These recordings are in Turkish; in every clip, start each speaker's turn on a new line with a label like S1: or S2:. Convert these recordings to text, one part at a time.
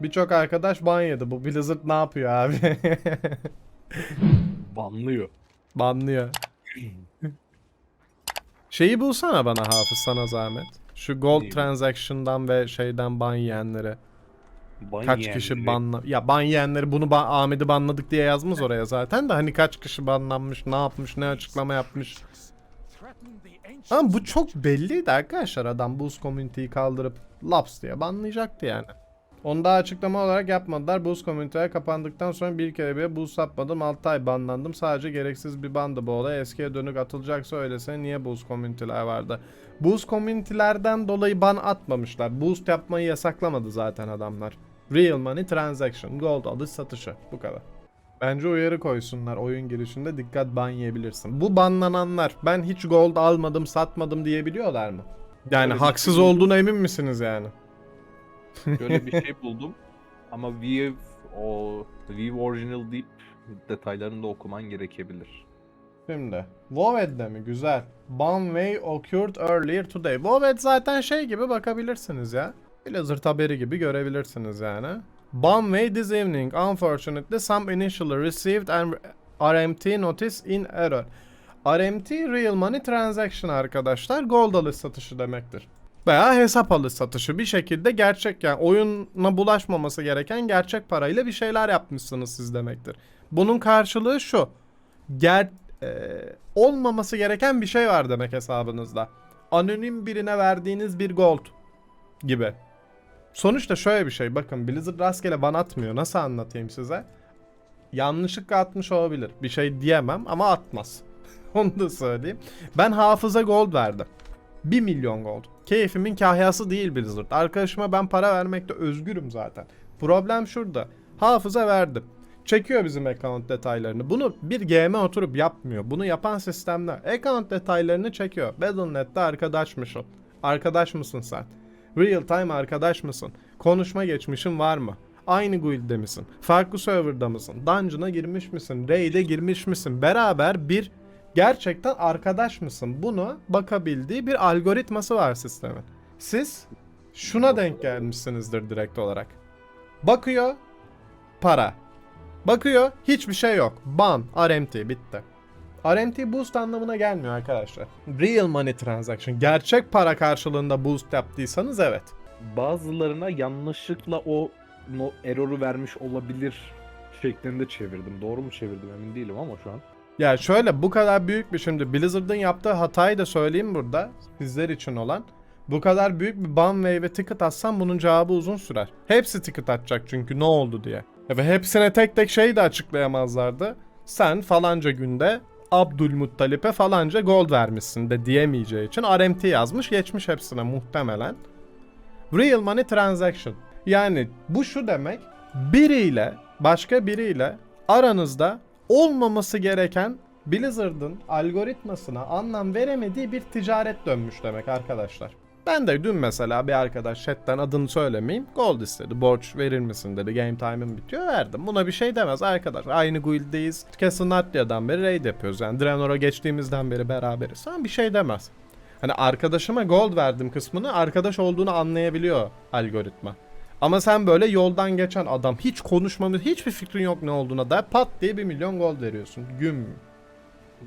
S1: Birçok arkadaş ban yedi. Bu Blizzard ne yapıyor abi?
S2: Banlıyor.
S1: Banlıyor. Şeyi bulsana bana Hafız sana zahmet. Şu gold transaction'dan ve şeyden ban yiyenleri.
S2: Ban
S1: Kaç
S2: yiyenleri.
S1: kişi banla... Ya ban yiyenleri bunu ban... Ahmet'i banladık diye yazmaz oraya zaten de hani kaç kişi banlanmış, ne yapmış, ne açıklama yapmış. Ama bu çok belliydi arkadaşlar adam Boost Community'yi kaldırıp Laps diye banlayacaktı yani. Onu daha açıklama olarak yapmadılar. Boost Community'ye kapandıktan sonra bir kere bile Boost yapmadım. 6 ay banlandım. Sadece gereksiz bir bandı bu olay. Eskiye dönük atılacaksa öylesine niye Boost Community'ler vardı? Boost Community'lerden dolayı ban atmamışlar. Boost yapmayı yasaklamadı zaten adamlar. Real Money Transaction, Gold alış satışı. Bu kadar. Bence uyarı koysunlar oyun girişinde dikkat ban yiyebilirsin. Bu banlananlar ben hiç gold almadım satmadım diyebiliyorlar mı? Yani
S2: Öyle
S1: haksız
S2: şey-
S1: olduğuna emin misiniz yani?
S2: Böyle bir şey buldum. Ama Vive o Vive Original deyip detaylarını da okuman gerekebilir.
S1: Şimdi WoWed'de mi? Güzel. Banway occurred earlier today. WoWed zaten şey gibi bakabilirsiniz ya. Blizzard haberi gibi görebilirsiniz yani. Banway this evening. Unfortunately some initially received an RMT notice in error. RMT Real Money Transaction arkadaşlar. Gold alış satışı demektir. Veya hesap alış satışı bir şekilde gerçek yani oyuna bulaşmaması gereken gerçek parayla bir şeyler yapmışsınız siz demektir. Bunun karşılığı şu ger e, olmaması gereken bir şey var demek hesabınızda. Anonim birine verdiğiniz bir gold gibi. Sonuçta şöyle bir şey bakın Blizzard rastgele ban atmıyor. Nasıl anlatayım size? Yanlışlıkla atmış olabilir. Bir şey diyemem ama atmaz. Onu da söyleyeyim. Ben hafıza gold verdim. 1 milyon gold. Keyfimin kahyası değil Blizzard. Arkadaşıma ben para vermekte özgürüm zaten. Problem şurada. Hafıza verdim. Çekiyor bizim account detaylarını. Bunu bir GM oturup yapmıyor. Bunu yapan sistemler. Account detaylarını çekiyor. Battle.net'te arkadaşmışsın. Arkadaş mısın sen? Real time arkadaş mısın? Konuşma geçmişin var mı? Aynı guild'de misin? Farklı serverda mısın? Dungeon'a girmiş misin? Raid'e girmiş misin? Beraber bir gerçekten arkadaş mısın? Bunu bakabildiği bir algoritması var sistemin. Siz şuna denk gelmişsinizdir direkt olarak. Bakıyor para. Bakıyor hiçbir şey yok. Ban, RMT bitti. RMT boost anlamına gelmiyor arkadaşlar. Real money transaction. Gerçek para karşılığında boost yaptıysanız evet.
S2: Bazılarına yanlışlıkla o no, error'u vermiş olabilir şeklinde çevirdim. Doğru mu çevirdim emin değilim ama şu an.
S1: Ya şöyle bu kadar büyük bir şimdi Blizzard'ın yaptığı hatayı da söyleyeyim burada sizler için olan. Bu kadar büyük bir ban ve ticket atsan bunun cevabı uzun sürer. Hepsi ticket atacak çünkü ne oldu diye. Ve hepsine tek tek şey de açıklayamazlardı. Sen falanca günde Abdülmuttalip'e falanca gold vermişsin de diyemeyeceği için RMT yazmış geçmiş hepsine muhtemelen. Real Money Transaction. Yani bu şu demek biriyle başka biriyle aranızda olmaması gereken Blizzard'ın algoritmasına anlam veremediği bir ticaret dönmüş demek arkadaşlar. Ben de dün mesela bir arkadaş chatten adını söylemeyeyim gold istedi. Borç verir misin dedi. Game time'ım bitiyor verdim. Buna bir şey demez arkadaş. Aynı guild'deyiz. Castle Natya'dan beri raid yapıyoruz. Yani Draenor'a geçtiğimizden beri beraberiz. Sen bir şey demez. Hani arkadaşıma gold verdim kısmını arkadaş olduğunu anlayabiliyor algoritma. Ama sen böyle yoldan geçen adam hiç konuşmamış hiçbir fikrin yok ne olduğuna da pat diye bir milyon gold veriyorsun. Güm.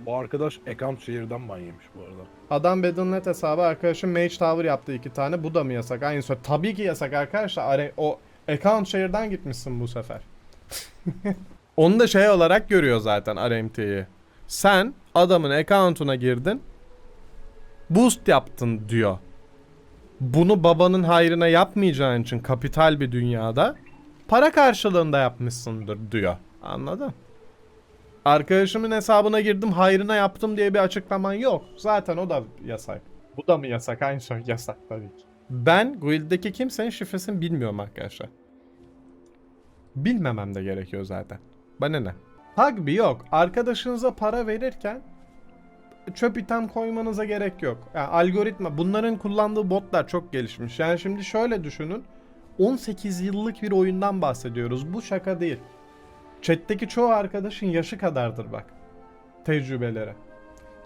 S3: Bu arkadaş account şehirden ban yemiş bu arada.
S1: Adam Battle.net hesabı arkadaşım Mage Tower yaptı iki tane. Bu da mı yasak? Aynı söyle. Tabii ki yasak arkadaşlar. O account şehirden gitmişsin bu sefer. Onu da şey olarak görüyor zaten RMT'yi. Sen adamın account'una girdin. Boost yaptın diyor. Bunu babanın hayrına yapmayacağın için kapital bir dünyada para karşılığında yapmışsındır diyor. Anladın? Arkadaşımın hesabına girdim hayrına yaptım diye bir açıklaman yok. Zaten o da yasak. Bu da mı yasak? Aynı şey yasak tabii ki. Ben Guild'deki kimsenin şifresini bilmiyorum arkadaşlar. Bilmemem de gerekiyor zaten. Bana ne? Hagbi yok. Arkadaşınıza para verirken çöp item koymanıza gerek yok. Yani algoritma bunların kullandığı botlar çok gelişmiş. Yani şimdi şöyle düşünün. 18 yıllık bir oyundan bahsediyoruz. Bu şaka değil. Chat'teki çoğu arkadaşın yaşı kadardır bak. Tecrübeleri.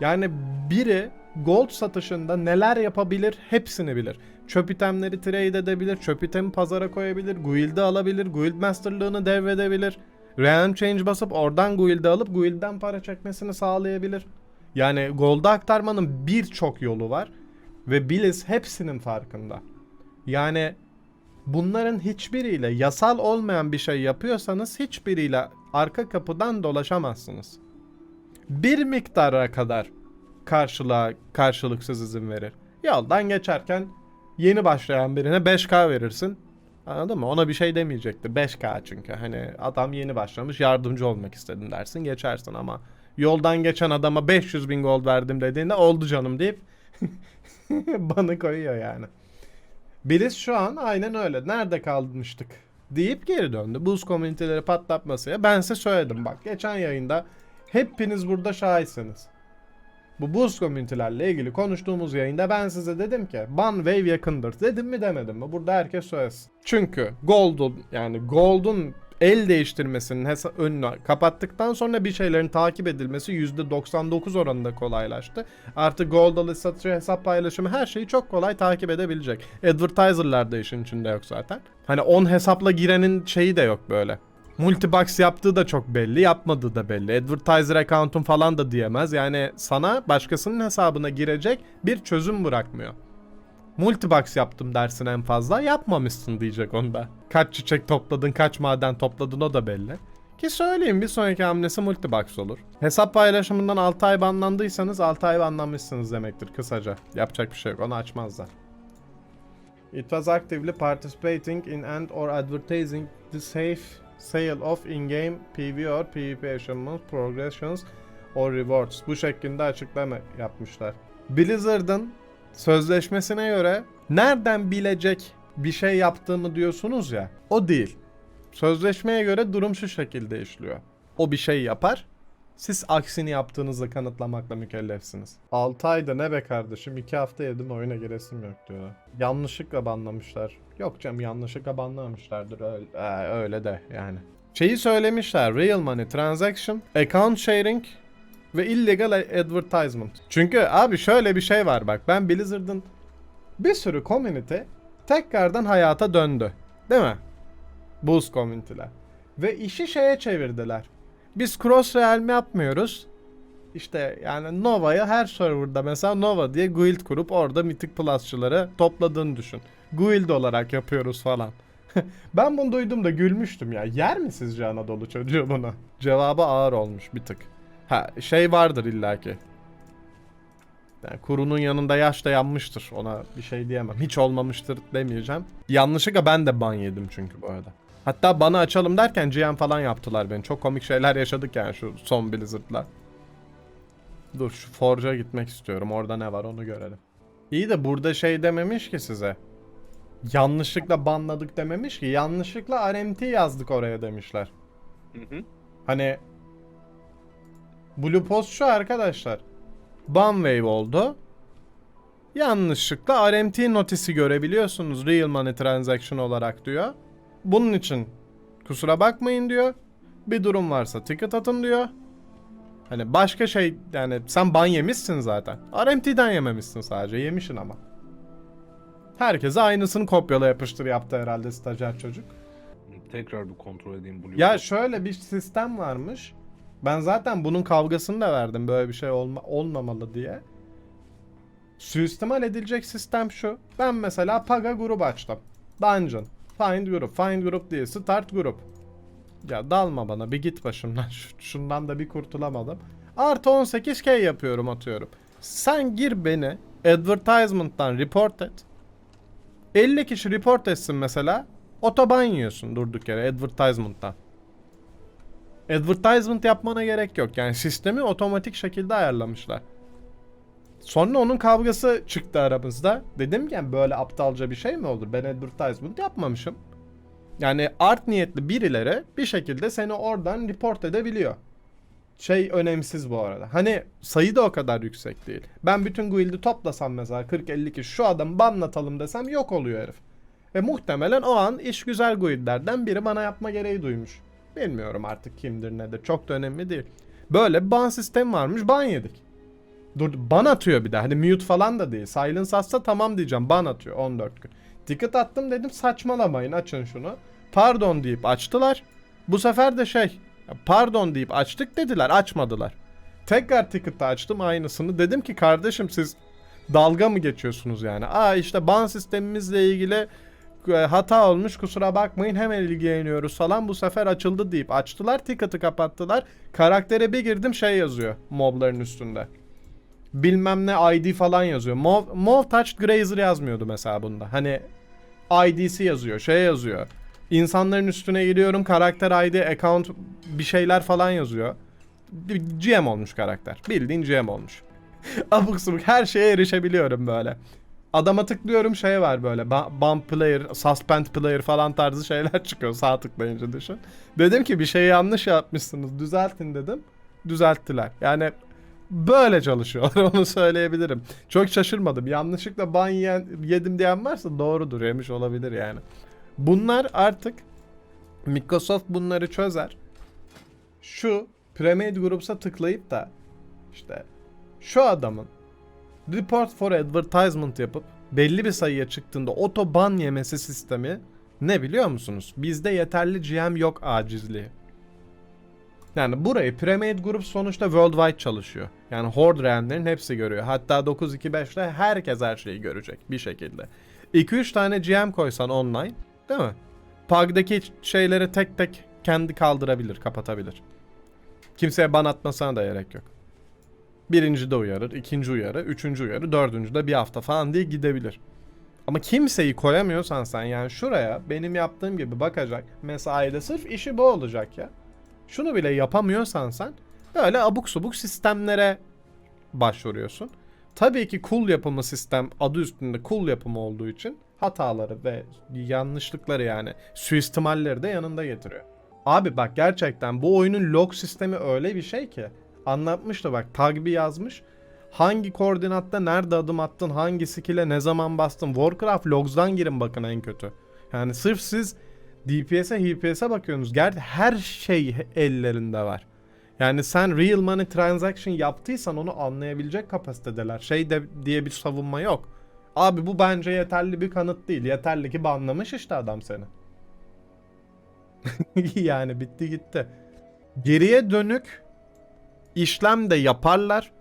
S1: Yani biri gold satışında neler yapabilir hepsini bilir. Çöp itemleri trade edebilir, çöp itemi pazara koyabilir, guild'i alabilir, guild masterlığını devredebilir. Realm change basıp oradan guild'i alıp guild'den para çekmesini sağlayabilir. Yani gold'a aktarmanın birçok yolu var ve Blizz hepsinin farkında. Yani bunların hiçbiriyle yasal olmayan bir şey yapıyorsanız hiçbiriyle arka kapıdan dolaşamazsınız. Bir miktara kadar karşılığa karşılıksız izin verir. Yoldan geçerken yeni başlayan birine 5K verirsin. Anladın mı? Ona bir şey demeyecektir. 5K çünkü. Hani adam yeni başlamış yardımcı olmak istedim dersin geçersin ama yoldan geçen adama 500 bin gold verdim dediğinde oldu canım deyip bana koyuyor yani. Blizz şu an aynen öyle. Nerede kalmıştık deyip geri döndü. Buz komüniteleri patlatmasıya. Ben size söyledim bak. Geçen yayında hepiniz burada şahitsiniz. Bu buz komünitelerle ilgili konuştuğumuz yayında ben size dedim ki ban wave yakındır. Dedim mi demedim mi? Burada herkes söylesin. Çünkü Gold'un yani Gold'un el değiştirmesinin önünü kapattıktan sonra bir şeylerin takip edilmesi %99 oranında kolaylaştı. Artık Gold alı satışı, hesap paylaşımı her şeyi çok kolay takip edebilecek. Advertiser'lar da işin içinde yok zaten. Hani 10 hesapla girenin şeyi de yok böyle. Multibox yaptığı da çok belli, yapmadığı da belli. Advertiser account'un falan da diyemez. Yani sana başkasının hesabına girecek bir çözüm bırakmıyor. Multibox yaptım dersin en fazla. Yapmamışsın diyecek onda. Kaç çiçek topladın, kaç maden topladın o da belli. Ki söyleyeyim bir sonraki hamlesi multibox olur. Hesap paylaşımından 6 ay banlandıysanız 6 ay banlanmışsınız demektir kısaca. Yapacak bir şey yok onu açmazlar. It was actively participating in and or advertising the safe sale of in-game PV or PvP achievements, progressions or rewards. Bu şeklinde açıklama yapmışlar. Blizzard'ın sözleşmesine göre nereden bilecek bir şey yaptığımı diyorsunuz ya. O değil. Sözleşmeye göre durum şu şekilde işliyor. O bir şey yapar. Siz aksini yaptığınızı kanıtlamakla mükellefsiniz. 6 ayda ne be kardeşim 2 hafta yedim oyuna giresim yok diyor. Yanlışlıkla banlamışlar. Yok canım yanlışlıkla banlamamışlardır öyle, öyle de yani. Şeyi söylemişler real money transaction, account sharing ve illegal advertisement. Çünkü abi şöyle bir şey var bak ben Blizzard'ın bir sürü community tekrardan hayata döndü. Değil mi? Boost community'ler. Ve işi şeye çevirdiler. Biz cross realm yapmıyoruz. İşte yani Nova'ya her serverda mesela Nova diye guild kurup orada Mythic Plus'çıları topladığını düşün. Guild olarak yapıyoruz falan. ben bunu duyduğumda gülmüştüm ya. Yer mi sizce Anadolu çocuğu bunu? Cevabı ağır olmuş bir tık. Ha şey vardır illaki. Yani kurunun yanında yaş da yanmıştır. Ona bir şey diyemem. Hiç olmamıştır demeyeceğim. Yanlışlıkla ben de ban yedim çünkü bu arada. Hatta bana açalım derken GM falan yaptılar beni. Çok komik şeyler yaşadık yani şu son Blizzard'la. Dur şu Forge'a gitmek istiyorum. Orada ne var onu görelim. İyi de burada şey dememiş ki size. Yanlışlıkla banladık dememiş ki. Yanlışlıkla RMT yazdık oraya demişler.
S2: Hı hı.
S1: Hani Blue Post şu arkadaşlar. Banwave oldu. Yanlışlıkla RMT notisi görebiliyorsunuz Real Money Transaction olarak diyor. Bunun için kusura bakmayın diyor. Bir durum varsa ticket atın diyor. Hani başka şey yani sen ban yemişsin zaten. RMT'den yememişsin sadece yemişsin ama. Herkese aynısını kopyala yapıştır yaptı herhalde stajyer çocuk.
S2: Tekrar bir kontrol edeyim Blue
S1: Ya şöyle bir sistem varmış. Ben zaten bunun kavgasını da verdim böyle bir şey olma, olmamalı diye. Suistimal edilecek sistem şu. Ben mesela Paga grup açtım. Dungeon. Find group. Find group değil. Start group. Ya dalma bana bir git başımdan. Şu- Şundan da bir kurtulamadım. Artı 18k yapıyorum atıyorum. Sen gir beni advertisement'tan report et. 50 kişi report etsin mesela. Otoban yiyorsun durduk yere advertisement'tan. Advertisement yapmana gerek yok. Yani sistemi otomatik şekilde ayarlamışlar. Sonra onun kavgası çıktı aramızda. Dedim ki yani böyle aptalca bir şey mi olur? Ben advertisement yapmamışım. Yani art niyetli birileri bir şekilde seni oradan report edebiliyor. Şey önemsiz bu arada. Hani sayı da o kadar yüksek değil. Ben bütün guild'i toplasam mesela 40-50 kişi şu adamı banlatalım desem yok oluyor herif. Ve muhtemelen o an iş güzel guildlerden biri bana yapma gereği duymuş. Bilmiyorum artık kimdir nedir çok da önemli değil. Böyle ban sistemi varmış ban yedik. Dur ban atıyor bir de. Hani mute falan da değil. Silence atsa tamam diyeceğim. Ban atıyor 14 gün. Ticket attım dedim saçmalamayın açın şunu. Pardon deyip açtılar. Bu sefer de şey pardon deyip açtık dediler açmadılar. Tekrar ticket'ı açtım aynısını. Dedim ki kardeşim siz dalga mı geçiyorsunuz yani? Aa işte ban sistemimizle ilgili hata olmuş kusura bakmayın hemen ilgileniyoruz falan bu sefer açıldı deyip açtılar ticket'ı kapattılar. Karaktere bir girdim şey yazıyor mobların üstünde. Bilmem ne ID falan yazıyor. Mov, Mov Touched Grazer yazmıyordu mesela bunda. Hani ID'si yazıyor, şey yazıyor. İnsanların üstüne giriyorum karakter ID, account bir şeyler falan yazıyor. GM olmuş karakter. Bildiğin GM olmuş. Abuk subuk her şeye erişebiliyorum böyle. Adama tıklıyorum şey var böyle bump player, suspend player falan tarzı şeyler çıkıyor sağ tıklayınca düşün. Dedim ki bir şey yanlış yapmışsınız düzeltin dedim. Düzelttiler. Yani böyle çalışıyorlar onu söyleyebilirim. Çok şaşırmadım. Yanlışlıkla ban yiyen, yedim diyen varsa doğrudur yemiş olabilir yani. Bunlar artık Microsoft bunları çözer. Şu Premade Groups'a tıklayıp da işte şu adamın Report for Advertisement yapıp belli bir sayıya çıktığında oto ban yemesi sistemi ne biliyor musunuz? Bizde yeterli GM yok acizliği. Yani burayı Premade Group sonuçta worldwide çalışıyor. Yani Horde Rand'lerin hepsi görüyor. Hatta 925'te herkes her şeyi görecek bir şekilde. 2-3 tane GM koysan online değil mi? PUBG'daki şeyleri tek tek kendi kaldırabilir, kapatabilir. Kimseye ban atmasına da gerek yok. Birinci de uyarır, ikinci uyarı, üçüncü uyarı, dördüncü de bir hafta falan diye gidebilir. Ama kimseyi koyamıyorsan sen yani şuraya benim yaptığım gibi bakacak. Mesaide sırf işi bu olacak ya. Şunu bile yapamıyorsan sen böyle abuk subuk sistemlere başvuruyorsun. Tabii ki cool yapımı sistem adı üstünde cool yapımı olduğu için hataları ve yanlışlıkları yani suistimalleri de yanında getiriyor. Abi bak gerçekten bu oyunun log sistemi öyle bir şey ki anlatmıştı bak tagbi yazmış. Hangi koordinatta nerede adım attın, hangi skill'e ne zaman bastın. Warcraft logs'dan girin bakın en kötü. Yani sırf siz DPS'e, HPS'e bakıyorsunuz. Gerçi her şey ellerinde var. Yani sen real money transaction yaptıysan onu anlayabilecek kapasitedeler. Şey de diye bir savunma yok. Abi bu bence yeterli bir kanıt değil. Yeterli ki banlamış işte adam seni. yani bitti gitti. Geriye dönük işlem de yaparlar.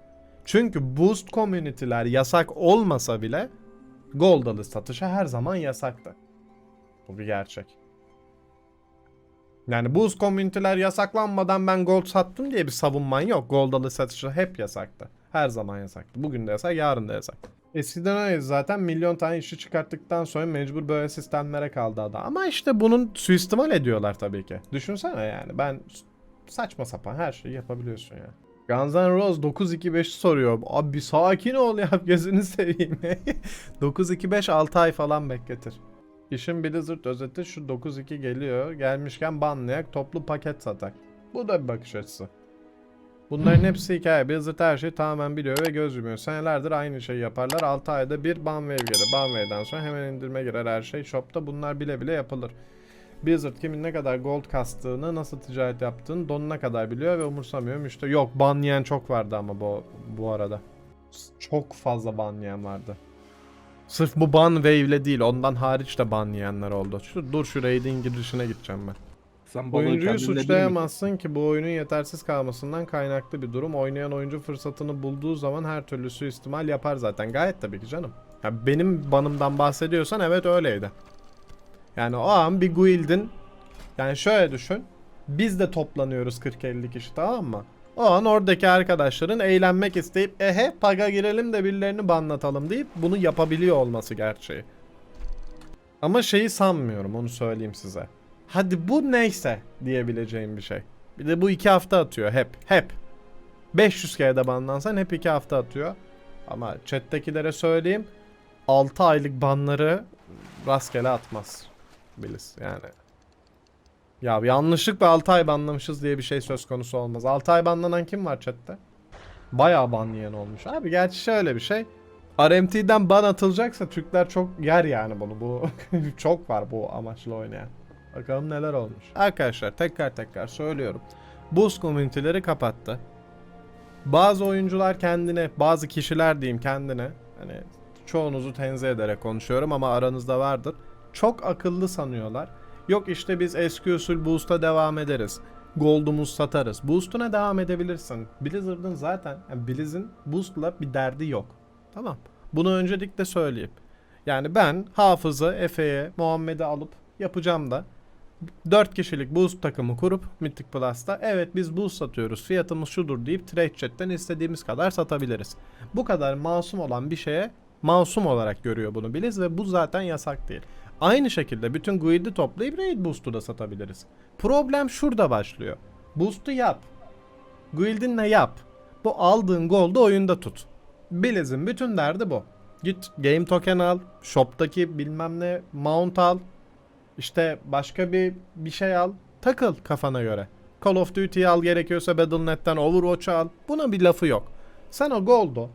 S1: Çünkü boost community'ler yasak olmasa bile gold alı satışı her zaman yasaktı. Bu bir gerçek. Yani boost community'ler yasaklanmadan ben gold sattım diye bir savunman yok. Gold alı satışı hep yasaktı. Her zaman yasaktı. Bugün de yasak, yarın da yasak. Eskiden öyle zaten milyon tane işi çıkarttıktan sonra mecbur böyle sistemlere kaldı adam. Ama işte bunun suistimal ediyorlar tabii ki. Düşünsene yani ben saçma sapan her şeyi yapabiliyorsun ya. Guns N' Roses 925 soruyor. Abi sakin ol ya gözünü seveyim. 925 6 ay falan bekletir. İşin Blizzard özeti şu 9.2 geliyor. Gelmişken banlayak toplu paket satak. Bu da bir bakış açısı. Bunların hepsi hikaye. Blizzard her şeyi tamamen biliyor ve göz yumuyor. Senelerdir aynı şeyi yaparlar. 6 ayda bir ban wave gelir. Ban wave'den sonra hemen indirme girer her şey. Shop'ta bunlar bile bile yapılır. Blizzard kimin ne kadar gold kastığını, nasıl ticaret yaptığını donuna kadar biliyor ve umursamıyor. Müşteri yok ban yiyen çok vardı ama bu bu arada. Çok fazla ban yiyen vardı. Sırf bu ban wave'le değil ondan hariç de ban yiyenler oldu. Şu, dur şu raid'in girişine gideceğim ben.
S3: Sen
S1: Oyuncuyu suçlayamazsın ki bu oyunun yetersiz kalmasından kaynaklı bir durum. Oynayan oyuncu fırsatını bulduğu zaman her türlü suistimal yapar zaten. Gayet tabii ki canım. Ya benim banımdan bahsediyorsan evet öyleydi. Yani o an bir guild'in yani şöyle düşün. Biz de toplanıyoruz 40-50 kişi tamam mı? O an oradaki arkadaşların eğlenmek isteyip ehe paga girelim de birilerini banlatalım deyip bunu yapabiliyor olması gerçeği. Ama şeyi sanmıyorum onu söyleyeyim size. Hadi bu neyse diyebileceğim bir şey. Bir de bu iki hafta atıyor hep hep. 500 kere de banlansan hep iki hafta atıyor. Ama chat'tekilere söyleyeyim 6 aylık banları rastgele atmaz. Biliz yani. Ya yanlışlıkla 6 ay banlamışız diye bir şey söz konusu olmaz. 6 ay banlanan kim var chatte? Bayağı ban yiyen olmuş. Abi gerçi şöyle bir şey. RMT'den ban atılacaksa Türkler çok yer yani bunu. Bu çok var bu amaçla oynayan. Bakalım neler olmuş. Arkadaşlar tekrar tekrar söylüyorum. Boost community'leri kapattı. Bazı oyuncular kendine, bazı kişiler diyeyim kendine, hani çoğunuzu tenzih ederek konuşuyorum ama aranızda vardır. Çok akıllı sanıyorlar. Yok işte biz eski usul boost'a devam ederiz. Gold'umuz satarız. Boost'una devam edebilirsin. Blizzard'ın zaten, yani Blizz'in boost'la bir derdi yok. Tamam. Bunu öncelikle söyleyeyim. Yani ben Hafız'ı, Efe'ye, Muhammed'i alıp yapacağım da 4 kişilik boost takımı kurup Mythic Plus'ta evet biz boost satıyoruz fiyatımız şudur deyip trade chat'ten istediğimiz kadar satabiliriz. Bu kadar masum olan bir şeye masum olarak görüyor bunu Blizz ve bu zaten yasak değil. Aynı şekilde bütün guild'i toplayıp raid boost'u da satabiliriz. Problem şurada başlıyor. Boost'u yap. Guild'inle yap. Bu aldığın gold'u oyunda tut. Blizz'in bütün derdi bu. Git game token al, shop'taki bilmem ne mount al, işte başka bir bir şey al. Takıl kafana göre. Call of Duty al gerekiyorsa Battle.net'ten Overwatch al. Buna bir lafı yok. Sen o Gold'u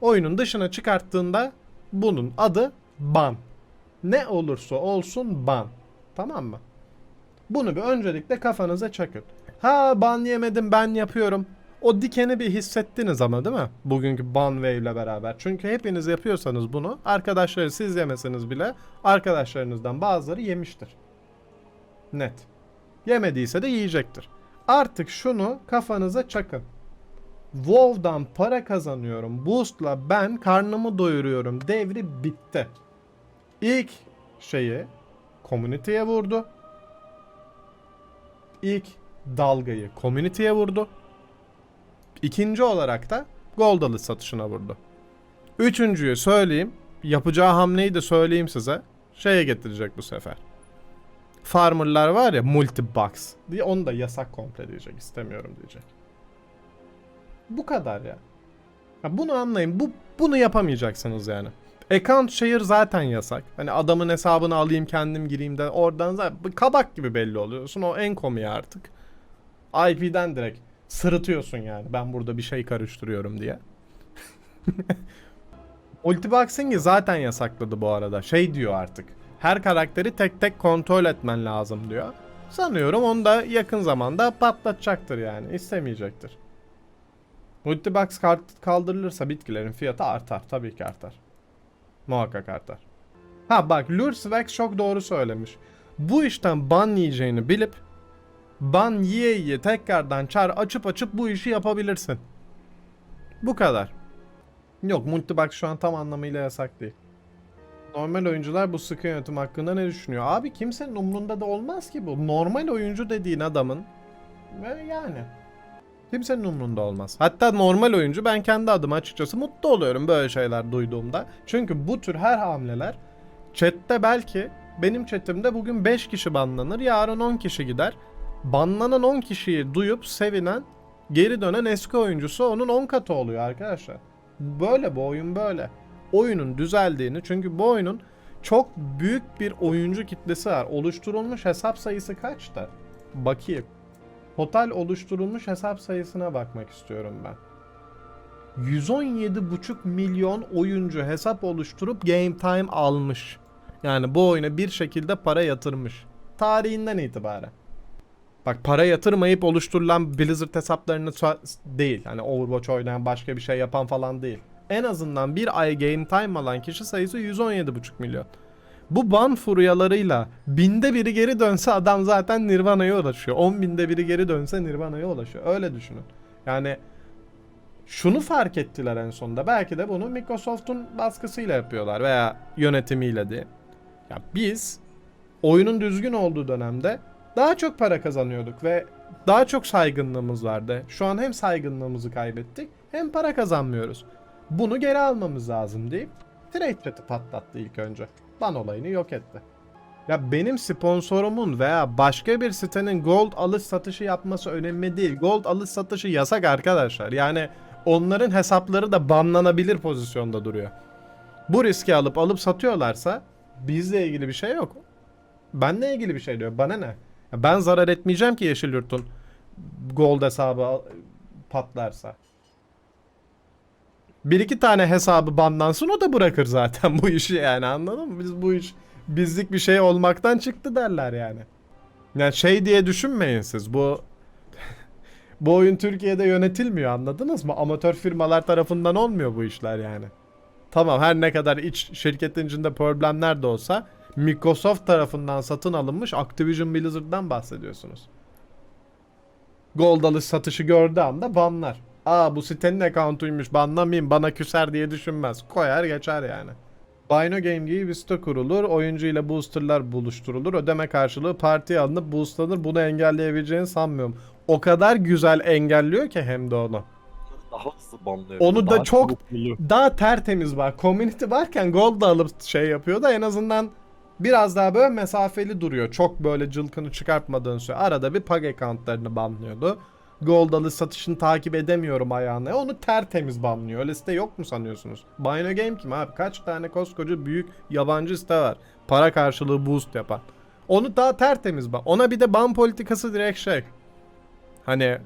S1: oyunun dışına çıkarttığında bunun adı ban. Ne olursa olsun ban. Tamam mı? Bunu bir öncelikle kafanıza çakın. Ha ban yemedim ben yapıyorum. O dikeni bir hissettiniz ama değil mi? Bugünkü ban wave ile beraber. Çünkü hepiniz yapıyorsanız bunu arkadaşları siz yemeseniz bile arkadaşlarınızdan bazıları yemiştir. Net. Yemediyse de yiyecektir. Artık şunu kafanıza çakın. WoW'dan para kazanıyorum. Boost'la ben karnımı doyuruyorum. Devri bitti. İlk şeyi community'ye vurdu. İlk dalgayı community'ye vurdu. İkinci olarak da gold alış satışına vurdu. Üçüncüyü söyleyeyim. Yapacağı hamleyi de söyleyeyim size. Şeye getirecek bu sefer. Farmerlar var ya multi box diye onu da yasak komple diyecek. istemiyorum diyecek. Bu kadar ya. ya bunu anlayın. Bu bunu yapamayacaksınız yani. Account share zaten yasak. Hani adamın hesabını alayım kendim gireyim de oradan zaten kabak gibi belli oluyorsun. O en komiği artık. IP'den direkt sırıtıyorsun yani. Ben burada bir şey karıştırıyorum diye. Multiboxing'i zaten yasakladı bu arada. Şey diyor artık. Her karakteri tek tek kontrol etmen lazım diyor. Sanıyorum onu da yakın zamanda patlatacaktır yani. istemeyecektir. Multibox kaldırılırsa bitkilerin fiyatı artar. Tabii ki artar. Muhakkak artar. Ha bak Lursvex çok doğru söylemiş. Bu işten ban yiyeceğini bilip ban yiye yiye tekrardan çar açıp açıp bu işi yapabilirsin. Bu kadar. Yok multibox şu an tam anlamıyla yasak değil. Normal oyuncular bu sıkı yönetim hakkında ne düşünüyor? Abi kimsenin umrunda da olmaz ki bu. Normal oyuncu dediğin adamın ve yani kimsenin umrunda olmaz. Hatta normal oyuncu ben kendi adıma açıkçası mutlu oluyorum böyle şeyler duyduğumda. Çünkü bu tür her hamleler chatte belki benim chatimde bugün 5 kişi banlanır, yarın 10 kişi gider. Banlanan 10 kişiyi duyup sevinen geri dönen eski oyuncusu onun 10 katı oluyor arkadaşlar. Böyle bu oyun böyle. Oyunun düzeldiğini çünkü bu oyunun çok büyük bir oyuncu kitlesi var. Oluşturulmuş hesap sayısı kaçtı? Bakayım. Total oluşturulmuş hesap sayısına bakmak istiyorum ben. 117,5 milyon oyuncu hesap oluşturup game time almış. Yani bu oyuna bir şekilde para yatırmış. Tarihinden itibaren. Bak para yatırmayıp oluşturulan Blizzard hesaplarını sa- değil. Hani Overwatch oynayan başka bir şey yapan falan değil. En azından bir ay game time alan kişi sayısı 117,5 milyon. Bu ban furyalarıyla binde biri geri dönse adam zaten Nirvana'ya ulaşıyor. 10 binde biri geri dönse Nirvana'ya ulaşıyor. Öyle düşünün. Yani şunu fark ettiler en sonunda. Belki de bunu Microsoft'un baskısıyla yapıyorlar veya yönetimiyle diye. Ya biz oyunun düzgün olduğu dönemde daha çok para kazanıyorduk ve daha çok saygınlığımız vardı. Şu an hem saygınlığımızı kaybettik hem para kazanmıyoruz. Bunu geri almamız lazım deyip trade patlattı ilk önce. Ban olayını yok etti. Ya benim sponsorumun veya başka bir sitenin gold alış satışı yapması önemli değil. Gold alış satışı yasak arkadaşlar. Yani onların hesapları da banlanabilir pozisyonda duruyor. Bu riski alıp alıp satıyorlarsa bizle ilgili bir şey yok. Benle ilgili bir şey diyor. Bana ne? Ya Ben zarar etmeyeceğim ki Yeşil Yurt'un gold hesabı patlarsa. Bir iki tane hesabı banlansın o da bırakır zaten bu işi yani anladın mı? Biz bu iş bizlik bir şey olmaktan çıktı derler yani. Yani şey diye düşünmeyin siz bu Bu oyun Türkiye'de yönetilmiyor anladınız mı? Amatör firmalar tarafından olmuyor bu işler yani. Tamam her ne kadar iç şirketin içinde problemler de olsa Microsoft tarafından satın alınmış Activision Blizzard'dan bahsediyorsunuz. Gold alış satışı gördüğü anda banlar. Aa bu sitenin account'uymuş banlamayayım bana küser diye düşünmez. Koyar geçer yani. Bino Game gibi bir site kurulur. Oyuncu ile boosterlar buluşturulur. Ödeme karşılığı partiye alınıp boostlanır. Bunu engelleyebileceğini sanmıyorum. O kadar güzel engelliyor ki hem de onu.
S2: Daha hızlı banlıyor.
S1: Onu da
S2: Daha
S1: çok-. Daha tertemiz var. Community varken gold da alıp şey yapıyor da en azından biraz daha böyle mesafeli duruyor. Çok böyle cılkını çıkartmadığın süre. Arada bir pag accountlarını banlıyordu. Gold alış satışını takip edemiyorum ayağına. Onu tertemiz banlıyor. Öyle site yok mu sanıyorsunuz? Bino Game kim abi? Kaç tane koskoca büyük yabancı site var. Para karşılığı boost yapan. Onu daha tertemiz ban. Ona bir de ban politikası direkt şey. Hani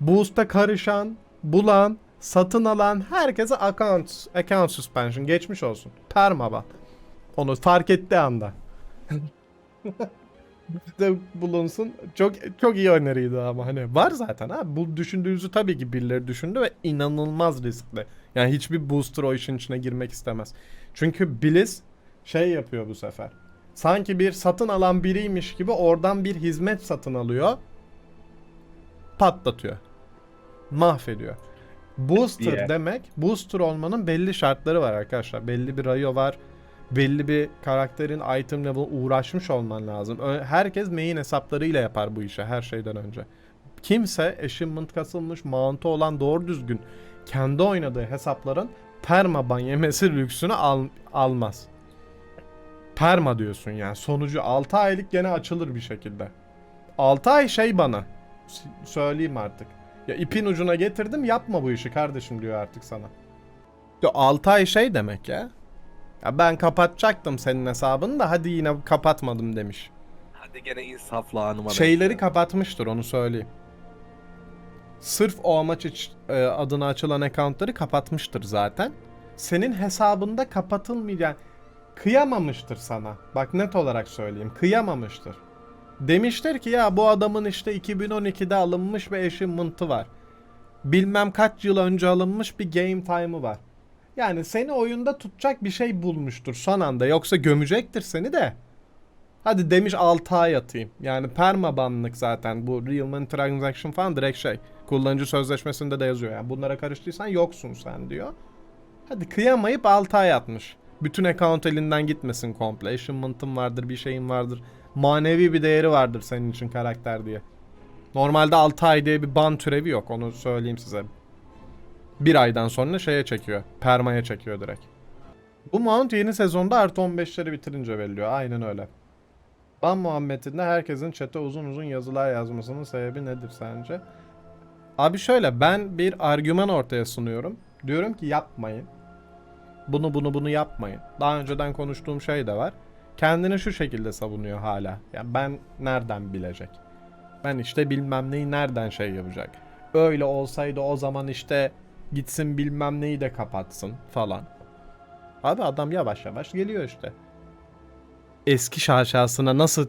S1: boost'a karışan, bulan, satın alan herkese account, account suspension geçmiş olsun. Permaban. Onu fark ettiği anda. de bulunsun. Çok çok iyi öneriydi ama hani var zaten ha. Bu düşündüğünüzü tabii ki birileri düşündü ve inanılmaz riskli. Yani hiçbir booster o işin içine girmek istemez. Çünkü Blizz şey yapıyor bu sefer. Sanki bir satın alan biriymiş gibi oradan bir hizmet satın alıyor. Patlatıyor. Mahvediyor. Booster
S2: Yeah.
S1: demek, booster olmanın belli şartları var arkadaşlar. Belli bir rayo var. Belli bir karakterin item level uğraşmış olman lazım. Herkes main hesaplarıyla yapar bu işi her şeyden önce. Kimse achievement kasılmış, mount'u olan doğru düzgün kendi oynadığı hesapların permaban yemesi lüksünü al- almaz. Perma diyorsun yani. Sonucu 6 aylık gene açılır bir şekilde. 6 ay şey bana. Söyleyeyim artık. Ya ipin ucuna getirdim yapma bu işi kardeşim diyor artık sana. Ya 6 ay şey demek ya. Ya ben kapatacaktım senin hesabını da hadi yine kapatmadım demiş.
S2: Hadi gene insaflı anıma
S1: Şeyleri
S2: denk
S1: kapatmıştır onu söyleyeyim. Sırf o amaç e, adına açılan accountları kapatmıştır zaten. Senin hesabında kapatılmayan kıyamamıştır sana. Bak net olarak söyleyeyim. Kıyamamıştır. Demiştir ki ya bu adamın işte 2012'de alınmış bir achievement'ı var. Bilmem kaç yıl önce alınmış bir game time'ı var. Yani seni oyunda tutacak bir şey bulmuştur son anda. Yoksa gömecektir seni de. Hadi demiş 6 ay atayım. Yani permabanlık zaten bu real money transaction falan direkt şey. Kullanıcı sözleşmesinde de yazıyor. Yani bunlara karıştıysan yoksun sen diyor. Hadi kıyamayıp 6 ay atmış. Bütün account elinden gitmesin komple. Achievement'ın vardır, bir şeyin vardır. Manevi bir değeri vardır senin için karakter diye. Normalde 6 ay diye bir ban türevi yok. Onu söyleyeyim size. Bir aydan sonra şeye çekiyor. Permaya çekiyor direkt. Bu mount yeni sezonda artı 15'leri bitirince veriliyor. Aynen öyle. Ban muhabbetinde herkesin chat'e uzun uzun yazılar yazmasının sebebi nedir sence? Abi şöyle ben bir argüman ortaya sunuyorum. Diyorum ki yapmayın. Bunu bunu bunu yapmayın. Daha önceden konuştuğum şey de var. Kendini şu şekilde savunuyor hala. Ya ben nereden bilecek? Ben işte bilmem neyi nereden şey yapacak. Öyle olsaydı o zaman işte gitsin bilmem neyi de kapatsın falan. Abi adam yavaş yavaş geliyor işte eski şaşasına nasıl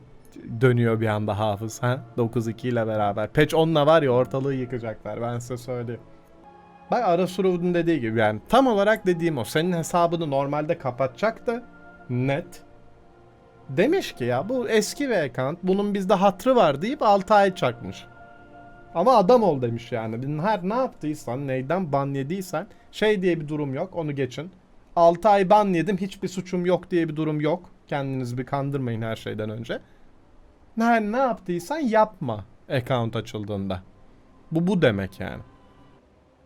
S1: dönüyor bir anda hafız ha? 9-2 ile beraber. Patch 10'la var ya ortalığı yıkacaklar ben size söyleyeyim. Bak Arasuruv'un dediği gibi yani tam olarak dediğim o. Senin hesabını normalde kapatacaktı. Net. Demiş ki ya bu eski bir account. Bunun bizde hatrı var deyip 6 ay çakmış. Ama adam ol demiş yani. Her ne yaptıysan, neyden ban yediysen şey diye bir durum yok. Onu geçin. 6 ay ban yedim hiçbir suçum yok diye bir durum yok. Kendinizi bir kandırmayın her şeyden önce. Her ne yaptıysan yapma account açıldığında. Bu bu demek yani.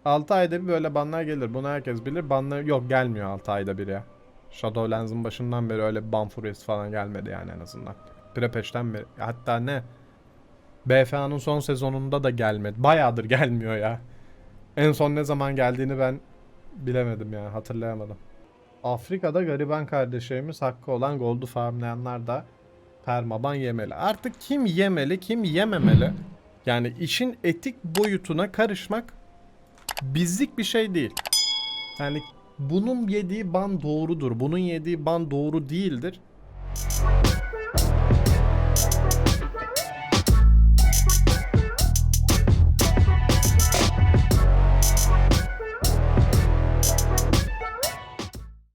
S1: 6 ayda bir böyle banlar gelir. Bunu herkes bilir. Banlar yok gelmiyor 6 ayda bir ya. Shadowlands'ın başından beri öyle ban furyası falan gelmedi yani en azından. Prepeş'ten beri. Hatta ne? BFA'nın son sezonunda da gelmedi. Bayağıdır gelmiyor ya. En son ne zaman geldiğini ben bilemedim yani hatırlayamadım. Afrika'da gariban kardeşlerimiz hakkı olan Gold'u farmlayanlar da permaban yemeli. Artık kim yemeli kim yememeli? Yani işin etik boyutuna karışmak bizlik bir şey değil. Yani bunun yediği ban doğrudur. Bunun yediği ban doğru değildir.